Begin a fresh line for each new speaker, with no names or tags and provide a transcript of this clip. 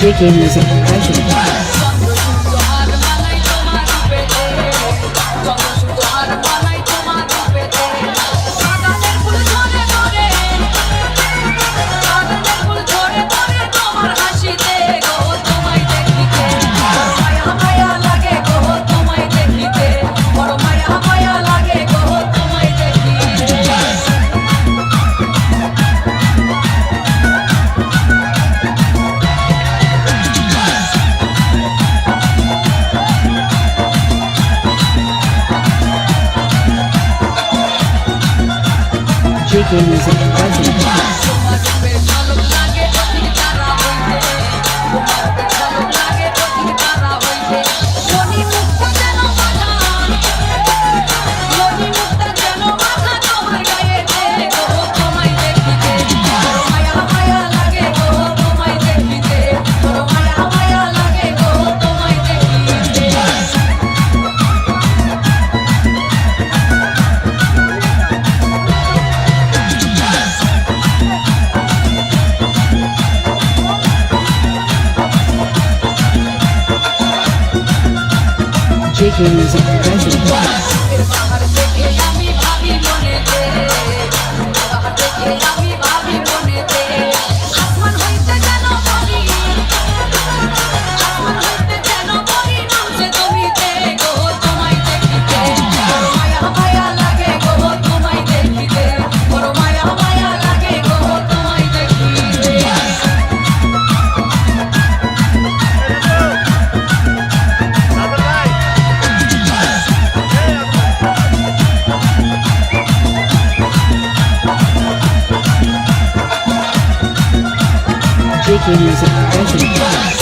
JK Music Music JK Music Present. Ricky music president.